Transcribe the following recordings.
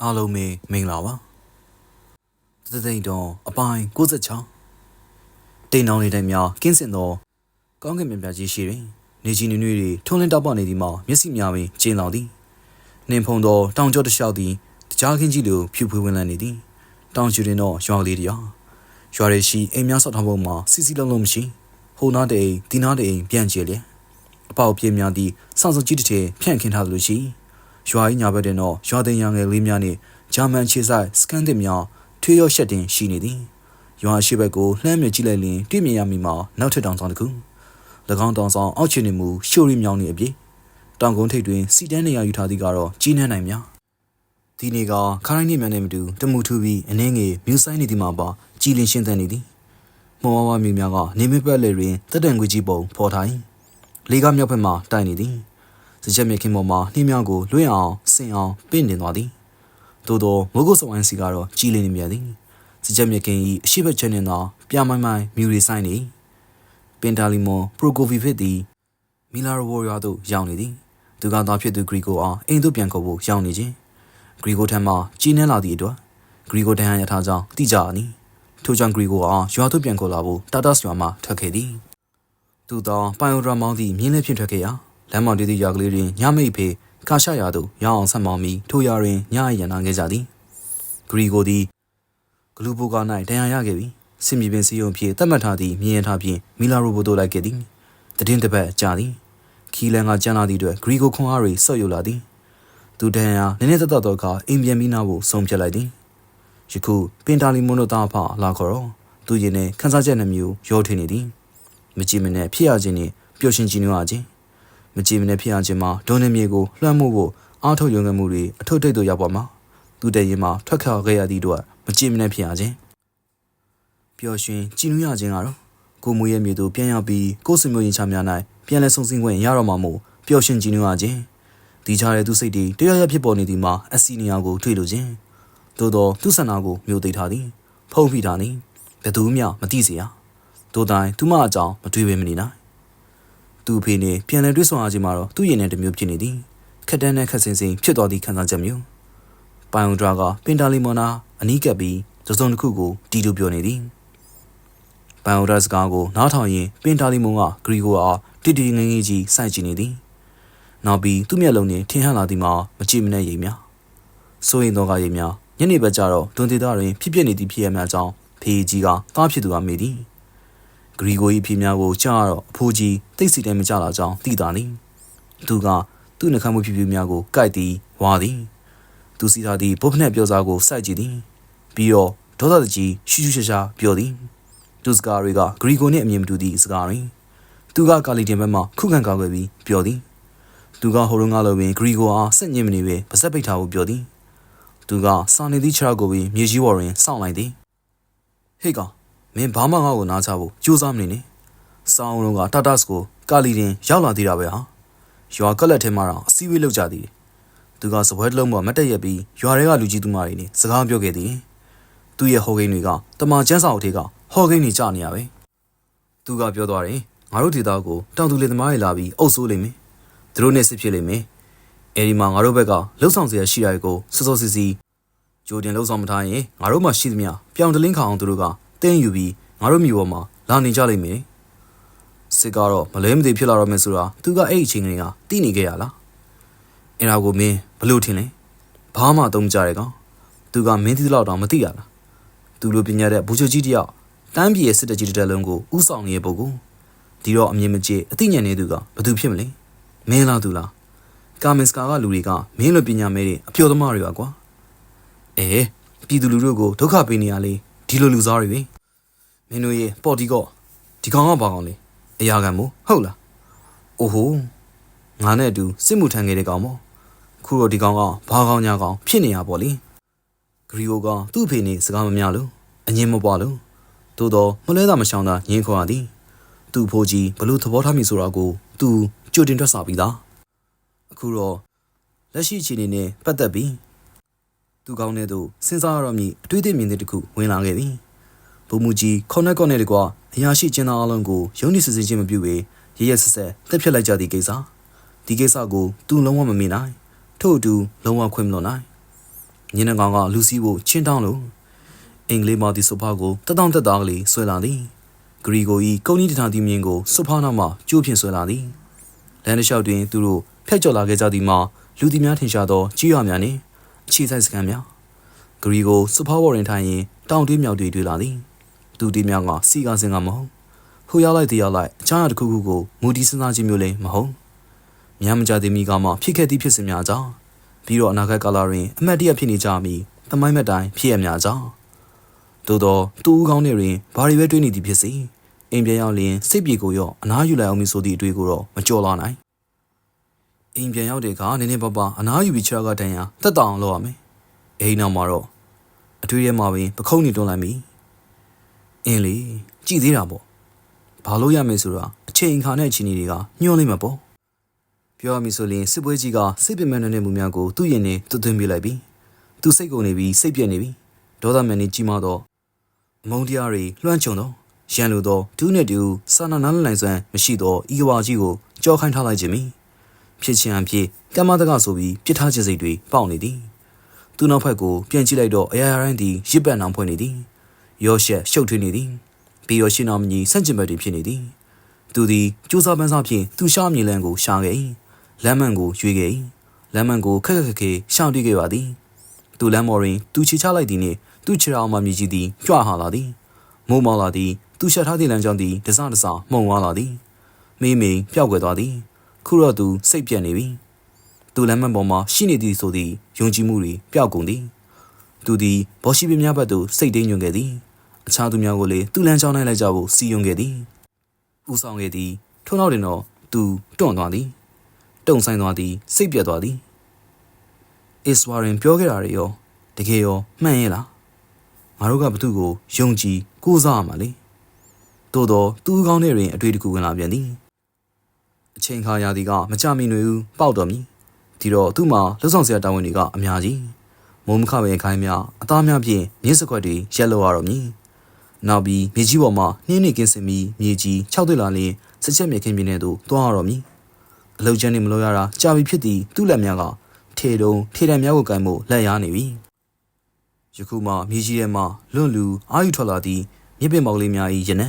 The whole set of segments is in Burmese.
အားလုံးပဲမင်္ဂလာပါသသိန်းတော်အပိုင်း66တိန်တောင်နေတိုင်းများကင်းစင်သောကောင်းကင်မြတ်ပြကြီးရှိတွင်နေကြီးနွေနွေတွေထုံးလင်းတောက်ပနေသည်မှာမျက်စိများပင်ကျင်းလောင်သည်နှင်ဖုံသောတောင်ကျောတစ်လျှောက်သည်တကြားခင်းကြီးလိုဖြူဖွေးဝင်လန်းနေသည်တောင်ကျူတွင်တော့ရွာကလေးတရာရွာရရှိအိမ်များဆောက်ထားပုံမှာစီစီလုံးလုံးမရှိဟိုနားတဲ့အိမ်ဒီနားတဲ့အိမ်ပြန်ကျဲလျက်အပေါက်ပြေးများသည့်စောင့်စုံကြီးတစ်ထည်ဖြန့်ခင်းထားသလိုရှိ ရွာကြီးညာဘက်တွင်တော့ရွာသိမ်းရငယ်လေးများနှင့်ဂျာမန်ခြေဆိုင်စကန်တစ်များထွေးရောရှက်တင်ရှိနေသည်ရွာရှိဘက်ကိုလှမ်းမြကြည့်လိုက်လျင်တွေ့မြင်ရမည်မှာနောက်ထပ်တောင်ဆောင်တစ်ခု၎င်းတောင်ဆောင်အောက်ခြေနေမူရှိုရီမြောင်နေအပြည့်တောင်ကုန်းထိပ်တွင်စီတန်းနေရာယူထားသည်ကတော့ကြီးနှံ့နိုင်များဒီနေ့ကခရိုင်းနေမြန်နေမတူတမှုထူပြီးအနှင်းငယ်မြူဆိုင်နေသည်မှာပါကြည်လင်ရှင်းသန်နေသည်မောဝါမြူများကနေမပတ်လေတွင်တက်တန်ခွေကြီးပုံဖော်ထိုင်လေးကမြောက်ဘက်မှတိုင်နေသည် စကြက်မြခင်ပေါ်မှာနှင်းမြောက်ကိုလွှင့်အောင်ဆင်အောင်ပင့်နေသွားသည်သို့သောမိုးကုတ်ဆောင်အန်စီကတော့ကြီးလင်းနေမြသည်စကြက်မြခင်၏အရှိဘက်ချမ်းနေသောပြမိုင်းမိုင်းမြူရီဆိုင်နေပင်တာလီမွန်ပရိုကိုဗီဖစ်သည်မီလာရိုဝိုရွာသို့ရောက်နေသည်သူကသာဖြစ်သူဂရီကိုအားအိမ်သို့ပြန်ခေါ်ဖို့ရောက်နေခြင်းဂရီကိုထံမှကြီးနှန်းလာသည့်အတွက်ဂရီကိုတန်ရထားကြောင်းသိကြသည်ထိုကြောင့်ဂရီကိုအားရွာသို့ပြန်ခေါ်လာဖို့တာတာရွာမှထွက်ခဲ့သည်သူသောပိုင်ယိုဒရာမောင်းသည့်မြင်းလေးဖြင့်ထွက်ခဲ့ရာ လမ်းမောင်တီတီရွာကလေးတွင်ညမိတ်ဖေကာရှရာသို့ရောင်းအောင်ဆက်မောင်းပြီးထိုရွာတွင်ညအိရန်နာခဲ့ကြသည်ဂရီကိုသည်ဂလူဘူကာ၌တန်ရာရခဲ့ပြီးစင်မြေပင်စီယုံဖြင့်တတ်မှတ်ထားသည့်မြင်ရထားဖြင့်မီလာရိုဘိုသို့လိုက်ခဲ့သည်တည်င်းတစ်ပတ်ကြာသည်ခီလန်ကကြမ်းလာသည့်အတွက်ဂရီကိုခွန်အားတွေဆော့ယူလာသည်သူတန်ရာနည်းနည်းသက်သက်တော့ကအိမ်ပြန်ပြီးနားဖို့ဆုံးဖြတ်လိုက်သည်ယခုပင်တာလီမွန်တို့သားဖလာခေါ်တော့သူရင်နဲ့ခန်းစားချက်နှမျိုးရောထွေးနေသည်မကြည့်မနဲ့ဖြစ်ရခြင်းနှင့်ပျော်ရွှင်ကြည်နူးရခြင်း မကြည်မနဲ့ဖြစ်ရခြင်းမှာဒုံနေမြေကိုလွှမ်းမိုးဖို့အားထုတ်ရုံငယ်မှုတွေအထုပ်ထိပ်သို့ရောက်ပါမှာသူတည်ရင်မှာထွက်ခွာခဲ့ရသည့်အတွက်မကြည်မနဲ့ဖြစ်ရခြင်းပျော်ရွှင်ကြည်နူးရခြင်းကတော့ကိုမူရဲ့မြေသို့ပြန်ရောက်ပြီးကိုယ်စမျိုးရင်ချများ၌ပြန်လဲဆုံစင်းခွင့်ရတော့မှာမို့ပျော်ရွှင်ကြည်နူးရခြင်းဒီချားတဲ့သူစိတ်တွေတရားရဖြစ်ပေါ်နေသည်မှာအစီနီယာကိုတွေ့လိုခြင်းသို့သောသူဆန္ဒကိုမျိုးသိထားသည်ဖုံးဖိထားသည်ဘယ်သူမှမသိစေရတို့တိုင်းသူမအကြောင်းမတွေးပဲမနေနိုင် သူ့အဖေနဲ့ပြန်လည်တွေ့ဆုံရခြင်းမှာတော့သူ့ရင်ထဲတစ်မျိုးဖြစ်နေသည်ခက်တန်းနဲ့ခက်စင်စင်ဖြစ်သွားသည့်ခံစားချက်မျိုးပိုင်ယိုဒရာကပင်တာလီမော်နာအနီးကပ်ပြီးသစုံတစ်ခုကိုတီလိုပြောနေသည်ပိုင်ယိုဒရာစကားကိုနားထောင်ရင်ပင်တာလီမွန်ကဂရီကိုအားတိတိငငယ်ကြီးစိုက်ကြည့်နေသည်နောက်ပြီးသူ့မျက်လုံးနဲ့ထင်ဟပ်လာသည်မှာမကြည့်မနဲ့ရိပ်များစိုးရင်တော့ကရိပ်များညနေဘက်ကျတော့ဒွန်ဒေတာတွင်ဖြစ်ပျက်နေသည့်ဖြစ်ရများကြောင်းဖေးကြီးကတားဖြစ်သူကမေးသည် ဂရီဂို၏အဖေများကိုကြားတော့အဖိုးကြီးတိတ်စီတိုင်းမကြလာကြောင်းသိတာနိသူကသူ့နှခမ်းမှုဖြူဖြူများကိုကြိုက်သည်ဝါသည်သူစီထားသည့်ဘုတ်ဖနက်ပြောစားကိုစိုက်ကြည့်သည်ပြီးတော့ဒေါသတကြီးရှူးရှူးရှားရှားပြောသည်သူစကားတွေကဂရီဂိုနှင့်အမြင်မတူသည့်စကားတွေသူကကာလီတင်ဘက်မှခုခံကာကွယ်ပြီးပြောသည်သူကဟိုတုန်းကလိုပင်ဂရီဂိုအားစက်ညစ်မနေပဲပါဇက်ပိတ်ထားဖို့ပြောသည်သူကစာနေသည့်ခြေထောက်ကိုပြီးမြေကြီးပေါ်တွင်စောင့်လိုက်သည်ဟေ့ကောင် မင်းဘာမှငါ့ကိုနားချဖို့ကြိုးစားမနေနဲ့။စောင်းလုံးကတာတာစ်ကိုကာလီတင်ရောက်လာသေးတာပဲဟာ။ရွာကက်လက်ထဲမှာတော့အစည်းအဝေးလုပ်ကြသေးတယ်။သူကစပွဲတစ်လုံးပေါ်မတ်တက်ရက်ပြီးရွာထဲကလူကြီးသူမတွေနဲ့စကားပြောခဲ့သေးတယ်။သူ့ရဲ့ဟော်ဂိန်းတွေကတမန်ကျန်းစာအုပ်ထဲကဟော်ဂိန်းတွေကြာနေရပဲ။သူကပြောသွားတယ်ငါတို့ဒေသကိုတောင်သူလေသမားတွေလာပြီးအုပ်ဆိုးလိမ့်မယ်။သူတို့နဲ့စစ်ဖြစ်လိမ့်မယ်။အဲဒီမှာငါတို့ဘက်ကလှုပ်ဆောင်စရာရှိတာကိုစောစောစီစီဂျိုတင်လှုပ်ဆောင်မထားရင်ငါတို့မှရှိသမျှပြောင်တလင်းခအောင်သူတို့က တင်းယူပြီးငါတို့မျိုးပေါ်မှာလာနေကြလိမ့်မယ်စစ်ကတော့မလဲမသိဖြစ်လာတော့မယ်ဆိုတာသူကအဲ့အချိန်ကလေးကတိနေခဲ့ရလားအဲ့ဒါကိုမင်းဘလို့ထင်လဲဘာမှသုံးကြရဲကောင်သူကမင်းသိတော့တောင်မသိရလားသူလိုပညာတဲ့ဘူချိုကြီးတယောက်တန်းပြည်ရဲ့စစ်တကြီးတစ်တက်လုံးကိုဥဆောင်နေတဲ့ပုဂ္ဂိုလ်ဒီတော့အမြင်မကျအသိဉာဏ်နေသူကဘသူဖြစ်မလဲမင်းလားသူလားကာမင်စကာကလူတွေကမင်းလိုပညာမဲတွေအပျော်သမားတွေပါကွာအဲပြည်သူလူထုကိုဒုက္ခပေးနေရလေဒီလိုလူစားတွေပဲ မင်းတို့ရဲ့ပေါ်တီကောဒီကောင်ကဘာကောင်လဲအရာခံမို့ဟုတ်လားအိုဟိုငါနဲ့အတူစစ်မှုထမ်းခဲ့တဲ့ကောင်မို့ခုတော့ဒီကောင်ကဘာကောင်ညာကောင်ဖြစ်နေရပေါ့လေဂရီယိုကသူ့အဖေနဲ့စကားမများလို့အငင်းမပွားလို့သို့တော့မလဲတာမရှောင်တာငင်းခေါ်ရသည်သူ့ဖိုးကြီးဘလို့သဘောထားမိဆိုတာကိုသူကြိုတင်တွက်ဆပြီးသားအခုတော့လက်ရှိအခြေအနေနဲ့ပတ်သက်ပြီးသူကောင်းတဲ့သူစဉ်းစားရတော့မြည်အတွေ့အကြုံမြင်တဲ့တစ်ခုဝင်လာခဲ့သည် ဗိုလ်မှူးကြီးခေါနက်ကော့နဲ့တကွာအရာရှိကျင်းသားအလုံးကိုရုံးနေစစ်စစ်ချင်းမပြုဘဲရရဆက်ဆက်တက်ဖြတ်လိုက်ကြသည့်ကိစ္စဒီကိစ္စကိုသူလုံးဝမမေ့နိုင်ထို့အတူလုံးဝခွင့်မလွန်နိုင်ညနေကောင်ကလူစီးဖို့ချင်းတောင်းလို့အင်္ဂလိပ်မာဒီဆိုဖာကိုတတောင့်တက်သားကလေးဆွဲလာသည်ဂရီကိုဤကုန်းကြီးတထောင်တီမြင်းကိုဆိုဖာနာမှကျိုးဖြင့်ဆွဲလာသည်လမ်းတစ်လျှောက်တွင်သူတို့ဖျက်ကျော်လာခဲ့ကြသည်မှာလူတီများထင်ရှားသောကြီးရွာများနှင့်အခြေဆိုင်စခန်းများဂရီကိုဆိုဖာဝေါ်ရင်ထိုင်ရင်တောင်တွေးမြောက်တွေတွေ့လာသည် သူတီများကစီကားစင်ကမဟုတ်ဟိုရောက်လိုက်တရောက်လိုက်အခြားတစ်ခုခုကိုမူတီစဉ်းစားခြင်းမျိုးလည်းမဟုတ်များမကြသည်မိကမှဖြစ်ခဲ့သည့်ဖြစ်စဉ်များကြောင့်ပြီးတော့အနာဂတ်ကာလတွင်အမတ်တရဖြစ်နေကြမည်တမိုင်းမက်တိုင်းဖြစ်ရများကြောင်းသို့သောတူဦးကောင်းတွေတွင်ဘာတွေပဲတွေးနေသည်ဖြစ်စေအိမ်ပြန်ရောက်လျင်စိတ်ပြေကိုရောအနားယူလိုက်အောင်မည်ဆိုသည့်အတွေ့ကိုတော့မကြော်လာနိုင်အိမ်ပြန်ရောက်တဲ့အခါနည်းနည်းပါးပါးအနားယူပြီးချရကတန်ရာတက်တောင်လောက်ရမယ်အိမ်နောက်မှာတော့အတွေ့ရဲမှာပင်ပခုံးနေတွန်းလိုက်ပြီ အင်းလေကြည်သေးတာပေါ့ဘာလို့ရမယ်ဆိုတာအချိန်အခါနဲ့အချိန်တွေကညှို့လိမ့်မှာပေါ့ပြောရမည်ဆိုရင်စစ်ပွဲကြီးကစိတ်ပြင်းမဲ့တဲ့မှုများကိုသူ့ရင်နဲ့တွတ်သွင်းပြလိုက်ပြီသူစိတ်ကုန်နေပြီးစိတ်ပြက်နေပြီဒေါသမန်နေကြီးမားတော့အမုန်းတရားတွေလွှမ်းခြုံတော့ရန်လိုတော့ဒူးနဲ့တူစာနာနားနိုင်စွမ်းမရှိတော့ဤကဘာကြီးကိုကြောခိုင်းထားလိုက်ခြင်းမီဖြစ်ချင်အဖြစ်ကမ္မတကဆိုပြီးပြစ်ထားခြင်းစိတ်တွေပေါက်နေသည်သူနောက်ဖက်ကိုပြန်ကြည့်လိုက်တော့အရာရာတိုင်းသည်ရစ်ပတ်နောင်ဖွင့်နေသည် ရောရှက်ရှုပ်ထွေးနေသည်ပြီးတော့ရှင်းအောင်မကြီးဆန့်ကျင်ဘက်တွေဖြစ်နေသည်သူသည်ကြိုးစားပန်းစားဖြင့်သူရှားမြေလန်းကိုရှာခဲ့၏လမ်းမန်ကိုရွေခဲ့၏လမ်းမန်ကိုခက်ခက်ခက်ခဲရှောင်တီးခဲ့ပါသည်သူလမ်းမော်ရင်သူချီချလိုက်သည်နှင့်သူခြေထောက်မှမြည်ကြည့်သည်ကြွဟာလာသည်မိုးမောက်လာသည်သူရှက်ထားသည့်လမ်းကြောင်းသည်တစတစမှုံသွားလာသည်မိမိပျောက်ကွယ်သွားသည်ခုတော့သူစိတ်ပြက်နေပြီသူလမ်းမပေါ်မှာရှိနေသည်ဆိုသည်ယုံကြည်မှုတွေပျောက်ကုန်သည်သူသည်ဘောရှိပင်များဘက်သို့စိတ်တင်းညွန်ခဲ့သည် အခြားသူများကိုလည်းသူ့လမ်းကြောင်းနိုင်လိုက်ကြဖို့စီယုံခဲ့သည်ဦးဆောင်ခဲ့သည်ထို့နောက်တွင်တော့သူတွန့်သွားသည်တုံဆိုင်သွားသည်စိတ်ပြက်သွားသည်အစ္စဝါရင်ပြောခဲ့တာတွေရောတကယ်ရောမှန်ရဲ့လားငါတို့ကဘသူ့ကိုယုံကြည်ကိုးစားရမှာလေသို့တော့သူ့ကောင်းတဲ့တွင်အတွေ့အကြုံဝင်လာပြန်သည်အချိန်ခါရာသီကမကြမီနွေဦးပေါက်တော်မူဒီတော့သူ့မှာလှုပ်ဆောင်စရာတာဝန်တွေကအများကြီးမုံမခပင်ခိုင်းများအသားများဖြင့်မြင်းစခွက်တွေရက်လို့ရတော့မည် နောက်ပြီးမြေကြီးပေါ်မှာနှင်းနေကင်းစင်ပြီးမြေကြီး၆တွေ့လာလင်းစက်ချက်မြေခင်းပြင်းတဲ့သို့တွားရတော့မည်အလုတ်ချမ်းနေမလို့ရတာကြာပြီဖြစ်သည်သူ့လက်များကထေတုံထေတံများကိုကင်မှုလက်ရနေပြီယခုမှမြေကြီးထဲမှလွန့်လူအာယူထွက်လာသည့်မြစ်ပင်ပေါက်လေးများ၏ရနံ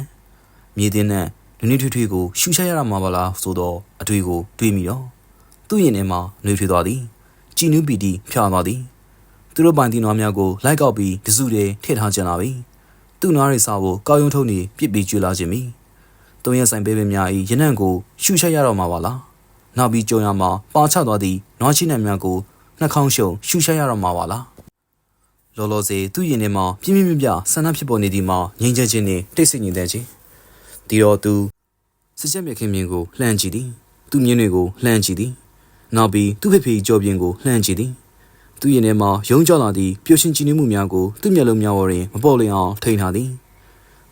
မြေတင်းနဲ့နွေးနွေးထွေးထွေးကိုရှူချက်ရတာမှာပါလားဆိုတော့အတွေ့ကိုတွေးမိတော့သူ့ရင်ထဲမှာနှွေးထွေးသွားသည်ကြည်နူးပီတီဖြာသွားသည်သူတို့ပိုင်တီနွားများကိုလိုက်ကောက်ပြီးတစုတည်းထည့်ထားကြလာပြီ သူ့နွားတွေစားဖို့ကောက်ရုံထုံနေပြစ်ပြီးကျွေလာခြင်းမီတုံးရဆိုင်ပေးပင်များ၏ရနံ့ကိုရှူချက်ရတော့မှာပါလားနောက်ပြီးကြုံရမှာပါချသွားသည့်နွားချိနှံများကိုနှာခေါင်းရှုံရှူချက်ရတော့မှာပါလားလောလောဆယ်သူ့ရင်ထဲမှာပြင်းပြင်းပြပြဆန္ဒဖြစ်ပေါ်နေသည်မှာငြိမ်ချမ်းခြင်းနဲ့တိတ်ဆိတ်နေတဲ့ခြင်းဒီတော့သူစစ်ချက်မြခင်မြင်ကိုလှမ်းကြည့်သည်သူ့မြင်းတွေကိုလှမ်းကြည့်သည်နောက်ပြီးသူ့ဖေဖေကြောပြင်းကိုလှမ်းကြည့်သည် သူ့ရင်ထဲမှာယုံကြောလာသည့်ပျော်ရွှင်ကြည်နူးမှုများကိုသူ့မျက်လုံးများပေါ်တွင်မပေါ်လျင်အောင်ထိန်ထားသည်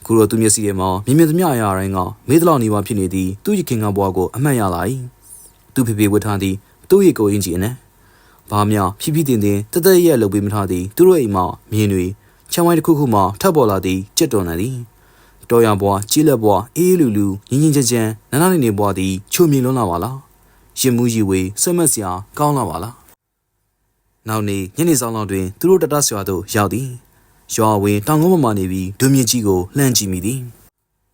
ခုတော့သူမျက်စိထဲမှာမြင်မြင်သမျှအရာတိုင်းကမေးသလောက်နေပါဖြစ်နေသည်သူ့ရခင်ကဘွားကိုအမှတ်ရလာ၏သူဖေဖေဝတ်ထားသည်သူ့ရဲ့ကိုအင်ဂျီအနက်ဘာမှဖြည်းဖြည်းတင်တင်တသက်ရက်လုပ်ပေးမထားသည်သူတို့အိမ်မှမြင်တွေချမ်းဝိုင်းတစ်ခုခုမှထပ်ပေါ်လာသည်ကြက်တော်နေသည်တော်ရဘွားကြီးလက်ဘွားအေးလူလူငင်းငင်းချမ်းချမ်းနန်းနာနေနေဘွားသည်ချုံမြင်လွန်းလာပါလားရင်မှုရီဝေဆွဲမက်စရာကောင်းလာပါလား နောက်နေ့ညနေဆောင်လောက်တွင်သူတို့တတဆွာသို့ရောက်သည်ရွာဝင်တောင်ကုန်းပေါ်မှနေပြီးဒုမြင့်ကြီးကိုလှမ်းကြည့်မိသည်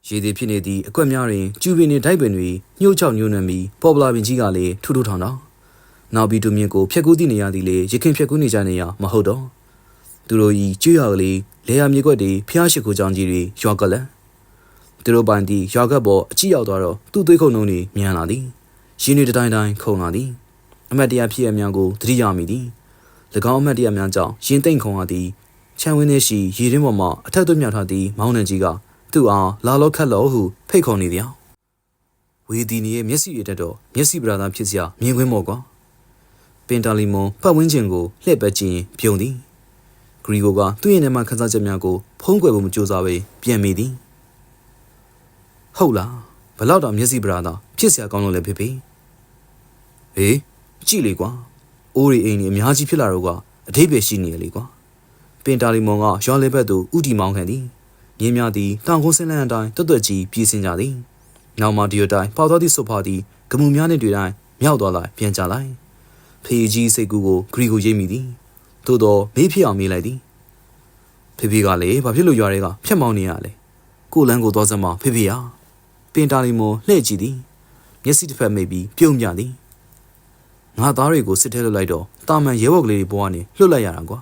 ရေသည်ဖြစ်နေသည့်အကွက်များတွင်ကျူပင်နှင့်ဒိုက်ပင်တွေညှို့ချောက်ညှို့နှံပြီးပေါ်ပလာပင်ကြီးကလည်းထူးထူးထောင်ထောင်နောက်ပြီးဒုမြင့်ကိုဖျက်ကူးသည့်နေရာသည်လေရခင်ဖျက်ကူးနေကြနေရမဟုတ်တော့သူတို့ဤကျွရကလေးလေယာမြေကွက်တွေဖျားရှိခိုးကြောင်ကြီးတွေရွာကလန်သူတို့ပိုင်သည့်ရွာကပ်ပေါ်အကြည့်ရောက်သွားတော့သူ့သွေးခုံနှုံးတွေမြန်လာသည်ရင်းတွေတိုင်းတိုင်းခုန်လာသည်အမတ်တရားဖြစ်ရများကိုသတိရမိသည်၎ င်းအမတ်တရားများကြောင့်ရင်သိမ့်ခုန်ရသည်ချမ်းဝင်းနေရှိရေရင်းပေါ်မှအထက်သွင်းမြောက်ထားသည့်မောင်းနှံကြီးကသူ့အားလာလောခတ်လောဟုဖိတ်ခေါ်နေသည်ဝေဒီနီရဲ့မျက်စိရတက်တော့မျက်စိပရာသာဖြစ်စရာမြင်ကွင်းမော်ကွာပင်တာလီမွန်ပတ်ဝန်းကျင်ကိုလှည့်ပတ်ကြည့်ပြုံသည်ဂရီဂိုကသူ့ရဲ့နေမှာခန်းစားချက်များကိုဖုံးကွယ်ဖို့မကြိုးစားဘဲပြန်မိသည်ဟုတ်လားဘလောက်တော့မျက်စိပရာသာဖြစ်စရာကောင်းလို့လည်းဖြစ်ပြီဟေးကြည့်လေကွာ အိုးရီအိမ်ကြီးအများကြီးဖြစ်လာတော့ကအထိပ္ပယ်ရှိနေရလေကွာပင်တာလီမွန်ကရွာလေးဘက်သို့ဥတီမောင်းခံသည်မြင်းများသည်တောင်ကုန်းစင်းလန်းအတိုင်းတွတ်တွတ်ကြီးပြေးဆင်းကြသည်နောက်မှဒီအတိုင်းပေါသောသည့်ဆိုဖာသည်ဂမှုများနှင့်တွေ့တိုင်းမြောက်သွားလိုက်ပြန်ကြလိုက်ဖေးကြီးစိတ်ကူးကိုဂရီကိုရိပ်မိသည်သို့တော့မေးဖြစ်အောင်မေးလိုက်သည်ဖေဖေကလည်းဘာဖြစ်လို့ရွာတွေကဖြတ်မောင်းနေရလဲကိုလန်းကိုသွားစမ်းမဖေဖေဟာပင်တာလီမွန်လှဲ့ကြည့်သည်မျက်စိတစ်ဖက်မိတ်ပြီးပြုံးပြသည် ငါသားတွေကိုစစ်ထဲလွတ်လိုက်တော့တာမန်ရဲဘော်ကလေးတွေပေါ်ကနေလွတ်လိုက်ရတာကွာ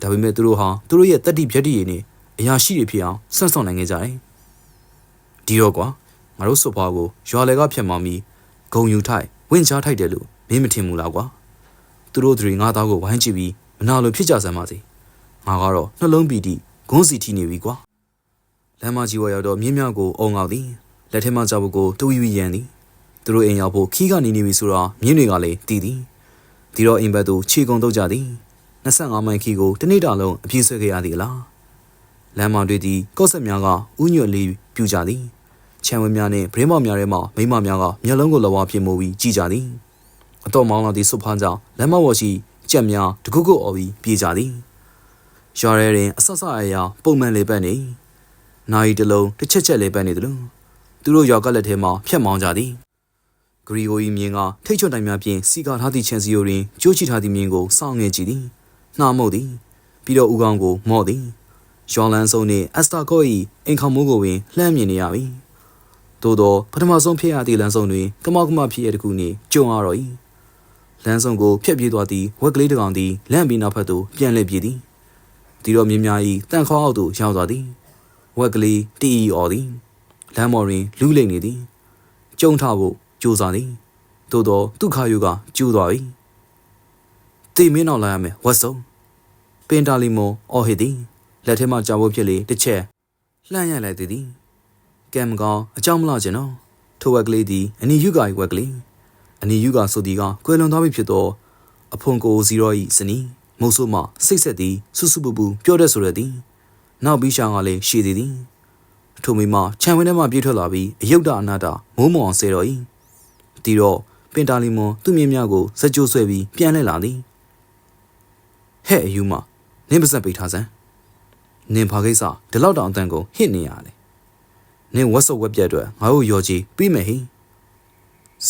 ဒါပေမဲ့သူတို့ဟာသူတို့ရဲ့တက်တိဖြတ်တိရည်နဲ့အရာရှိတွေဖြစ်အောင်ဆွန့်ဆောင်နိုင်ခဲ့ကြတယ်ဒီတော့ကွာငါတို့စွပ်ဖွားကိုရွာလေကဖြတ်မောင်းပြီးဂုံယူထိုက်ဝင့်ချားထိုက်တယ်လို့မင်းမထင်ဘူးလားကွာသူတို့တွေငါသားကိုဝိုင်းကြည့်ပြီးမနာလိုဖြစ်ကြစမ်းပါစေငါကတော့နှလုံးပီတိဂုံးစီထီနေပြီကွာလမ်းမကြီးဝရောက်တော့မြင်းများကိုအုံငေါက်သည်လက်ထဲမှာကြောက်ဖို့ကိုတူဝီဝီရန်သည် သူတို့အိမ်ရောက်ဖို့ခီးကနေနေပြီဆိုတော့မြင်းတွေကလည်းတီးသည်ဒီတော့အိမ်ဘက်သို့ခြေကုံတော့ကြသည်25မိုင်ခီကိုတနေ့တာလုံးအပြည့်ဆွဲခဲ့ရသည်လားလမ်းမတွေသည်ကော့ဆက်များကဥညွတ်လေးပြူကြသည်ခြံဝင်းများနှင့်ဗရင်းမောင်များထဲမှမိမများကမျက်လုံးကိုလဝါပြင်းမိုးပြီးကြည်ကြသည်အတော်မောင်းလာသည့်ဆုတ်ဖားကြောင့်လမ်းမပေါ်ရှိကြက်များတကုတ်ကုတ်အော်ပြီးပြေးကြသည်ရွာရဲတွင်အဆဆအရာပုံမှန်လေပတ်နေနိုင်တလုံးတစ်ချက်ချက်လေပတ်နေသလိုသူတို့ရွာကလက်ထဲမှဖြတ်မောင်းကြသည် ဂရီဂိုဤမြင်းကထိတ်ချွတ်တိုင်များဖြင့်စီကာထားသည့်ခြံစည်းရိုးတွင်ကြိုးချထားသည့်မြင်းကိုစောင့်ငယ်ကြည့်သည်နှာမုတ်သည်ပြီးတော့ဦးကောင်းကိုမော့သည်ရွာလန်းစုံနှင့်အက်စတာကော့၏အိမ်ခေါမိုးကိုပင်လှမ်းမြင်နေရပြီသို့သောပထမဆုံးဖြစ်ရသည့်လမ်းစုံတွင်ကမောက်ကမဖြစ်ရတခုနှင့်ကြုံရတော့၏လမ်းစုံကိုဖျက်ပြေးသွားသည့်ဝက်ကလေးတစ်ကောင်သည်လန့်ပြီးနောက်ဖက်သို့ပြန်လှည့်ပြေးသည်ဒီတော့မြင်းများ၏တန်ခေါအောက်သို့ရောက်သွားသည်ဝက်ကလေးတီအီအော်သည်လမ်းမော်တွင်လူးလိမ့်နေသည်ကျုံထဖို့ ကြိုးစားသည်သို့တော့သူ့ခါယူကကျူးသွားပြီတေမင်းနောက်လာရမယ်ဝတ်စုံပင်တာလီမောအော်ဟစ်သည်လက်ထဲမှကြောက်ဖို့ဖြစ်လေတစ်ချက်လှမ်းရလိုက်သည်ကံမကောင်းအကြောင်းမလားကျင်တော့ထိုဝက်ကလေးသည်အနီယူက၏ဝက်ကလေးအနီယူကဆိုသည်ကကွယ်လွန်သွားပြီဖြစ်သောအဖွန်ကိုဇီရော၏ဇနီးမုတ်ဆိုးမှစိတ်ဆက်သည်ဆူဆူပူပူပြောတတ်ဆိုရသည်နောက်ပြီးရှာကလည်းရှည်သည်သည်ထိုမိမခြံဝင်းထဲမှပြေးထွက်လာပြီးအယုတ်တအနာတမိုးမောင်ဆဲတော်၏ ဒီတော့ပင်တာလီမွန်သူ့မြင်းများကိုစကြိုးဆွဲပြီးပြန်လှည့်လာသည်ဟဲ့အယူမနင်းပါစက်ပိတ်ထားစမ်းနင်ဘာကိစ္စဒီလောက်တောင်အတန်ကုန်ဟစ်နေရလဲနင်ဝက်ဆော့ဝက်ပြက်အတွက်ငါတို့ရော်ကြီးပြီးမယ်ဟိ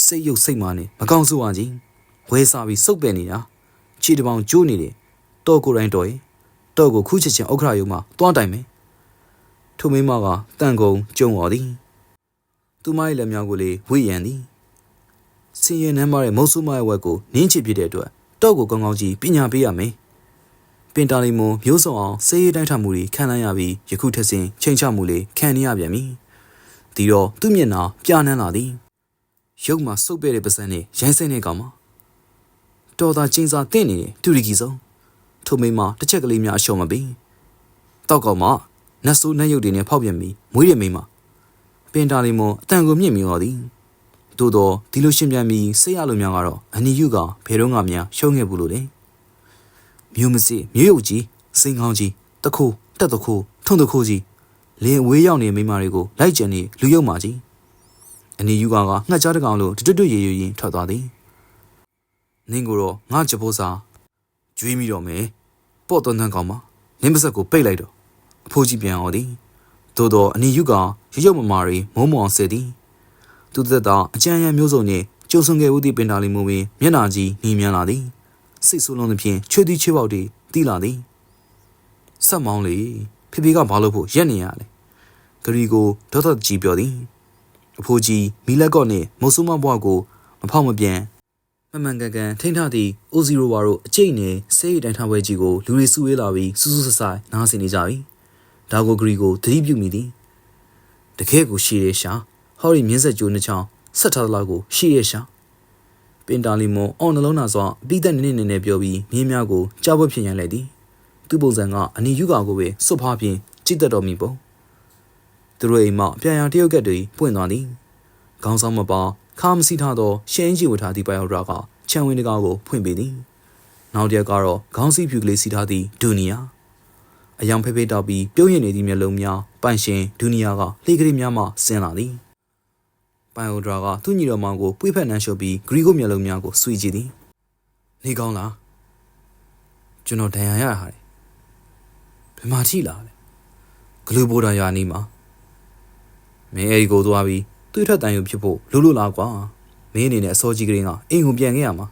စိတ်ရုပ်စိတ်မာနေမကောင်းဆိုးပါကြီးဝဲစားပြီးစုပ်ပယ်နေတာခြေတပေါင်ကျိုးနေတယ်တော့ကိုယ်တိုင်တော်ရင်တော့ကိုခုချစ်ချင်းဥက္ခရာယုံမှာတွားတိုင်မယ်ထိုမိမကတန်ကုန်ကြုံတော်သည်သူမရဲ့လက်မြောက်ကိုလေဝိရန်သည် စင်ရင်နှမ်းမတဲ့မုတ်ဆုမရဲ့ဝက်ကိုနင်းချပြတဲ့အတွက်တော့ကိုကောင်းကောင်းကြီးပညာပေးရမယ်ပင်တာလီမွန်မျိုးစုံအောင်စေးရေးတိုင်းထမှုတွေခံလိုက်ရပြီးယခုထက်စဉ်ချိန်ချမှုလေးခံနေရပြန်ပြီဒီတော့သူ့မျက်နှာပြာနှမ်းလာသည်ရုပ်မှာစုပ်ပဲ့တဲ့ပါစံနဲ့ရိုင်းစိမ့်တဲ့ကောင်မတော်သာချင်းစာတင့်နေတယ်တူရီကီဆုံးထိုမိမတစ်ချက်ကလေးများအရှော်မပေးတောက်ကောင်မနတ်ဆိုးနတ်ရုပ်တွေနဲ့ဖောက်ပြန်ပြီးမွေးတဲ့မိမပင်တာလီမွန်အတန်ကိုမြင့်မြင်တော်သည် သို့တော့ဒီလိုရှင်ပြန်ပြီးစိတ်ရလို့များကတော့အနီယူကဘယ်တော့မှများရှုံးခဲ့ဘူးလို့လေမြို့မစစ်မြို့ရုပ်ကြီးစိန်ကောင်းကြီးတခိုးတက်တခိုးထုံတခိုးကြီးလင်းဝေးရောက်နေမိမာတွေကိုလိုက်ကြံနေလူရုပ်မာကြီးအနီယူကကငှက်ကြားတကောင်လို့တွတ်တွတ်ရေရေရင်ထွက်သွားသည်နင်းကိုတော့ငါကြဖို့စားကျွေးမိတော့မယ်ပေါ့သွန်းသွန်းကောင်မနင်းပါစက်ကိုပိတ်လိုက်တော့အဖိုးကြီးပြန်အောင်သည်သို့တော့အနီယူကရုပ်ရုပ်မမာတွေမုံမောင်ဆဲသည် သူသက်သာအကြံရံမျိုးစုံနှင့်ကျုံဆွန်ခဲ့ဦးသည့်ပင်တာလီမူပင်မျက်နာကြီးနှီးမြန်းလာသည်စိတ်ဆိုးလုံးသဖြင့်ချွေးသီးချွေးပေါက်တွေတီးလာသည်ဆက်မောင်းလေဖေဖေကဘာလို့ဖို့ရက်နေရလဲဂရီကိုဒေါက်တာကြီးပြောသည်အဖိုးကြီးမီလက်ကော့နှင့်မုတ်ဆုမဘွားကိုမဖောက်မပြန်မမှန်ကန်ကန်ထိန်းထားသည့်အိုဇီရိုဝါတို့အကျိတ်နဲ့ဆေးရည်တိုင်ထားပွဲကြီးကိုလူတွေစုဝေးလာပြီးစူးစူးဆဆိုင်နားဆင်နေကြပြီဒါကိုဂရီကိုသတိပြုမိသည်တကယ်ကိုရှိရရှာ ဟော်ရီမြင်းဆက်ကျိုးနှစ်ချောင်းဆက်ထားသလောက်ကိုရှိရရှာပင်တာလီမွန်အော်နှလုံးသားစွာအပိသက်နေနေနဲ့ပြောပြီးမြင်းများကိုကြောက်ဝက်ဖြစ်ရန်လိုက်သည်သူ့ပုံစံကအနီယူကာကိုပဲစွတ်ဖားဖြင့်ကြည့်တတ်တော်မူပုံသူတို့အိမ်မှပြန်ရတရုတ်ကက်တွေပွင့်သွားသည်ခေါင်းဆောင်မပါခါမစီထားသောရှင်းကြီးဝထားသည့်ဘိုင်ယိုဒရာကခြံဝင်းတကားကိုဖွင့်ပေးသည်နောက်တစ်ရက်ကတော့ခေါင်းစည်းဖြူကလေးစီထားသည့်ဒူနီယာအယောင်ဖေးဖေးတောက်ပြီးပြုံးရနေသည့်မျက်လုံးများပိုင်ရှင်ဒူနီယာကလေကလေးများမှဆင်းလာသည် ပိုင်ယိုဒရာကသူ့ညီတော်မောင်ကိုပွေးဖက်နှမ်းရှုပ်ပြီးဂရီကိုမျက်လုံးများကိုဆွေးကြည့်သည်နေကောင်းလားကျွန်တော်ဒဏ်ရာရရဟာတယ်ဘယ်မှာထိလာလဲဂလူဘိုဒါယာနီမှာမင်းအဲ့ဒီကိုသွားပြီးသူ့ထက်တန်ယူဖြစ်ဖို့လူလူလားကွာမင်းအနေနဲ့အစောကြီးကလေးကအိမ်ကိုပြန်ခဲ့ရမှာ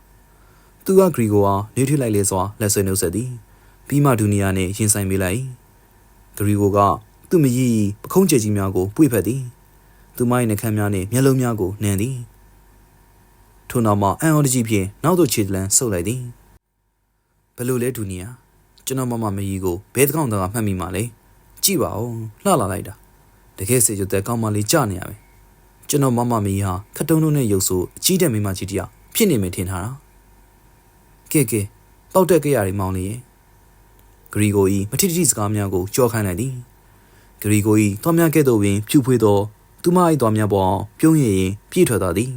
သူကဂရီကိုဟာနေထွေးလိုက်လေစွာလက်ဆွဲနှုတ်ဆက်သည်ပြီးမှဒူနီယာနှင့်ရင်ဆိုင်ပေးလိုက်ဂရီကိုကသူ့မကြီးပခုံးကျဲကြီးများကိုပွေဖက်သည် သူမ၏နှကမ်းများနှင့်မျက်လုံးများကိုနှံသည်ထို့နောက်မှအန်အော်တကြီးဖြင့်နောက်သို့ခြေတလန်းဆုပ်လိုက်သည်ဘယ်လိုလဲဒူနီယာကျွန်တော်မမမကြီးကိုဘဲတကောင်တကမှတ်မိမှလေကြည့်ပါဦးလှလာလိုက်တာတကယ်စေကျွတ်တဲ့ကောင်းမလေးကြနေရပဲကျွန်တော်မမမကြီးဟာခတ်တုံးတုံးနဲ့ရုပ်ဆိုးအကြီးတဲ့မိမကြီးတယောက်ဖြစ်နေမယ်ထင်ထားတာကဲကဲပေါက်တက်ကြရည်မောင်းလေရင်ဂရီကိုဤမထီထီစကားများကိုကြောခိုင်းလိုက်သည်ဂရီကိုဤသွားများကဲ့သို့ပင်ဖြူဖွေးသော သူမ၏သွားများပေါ်ပြုံးရည်ရင်ပြည့်ထွက်သွားသည်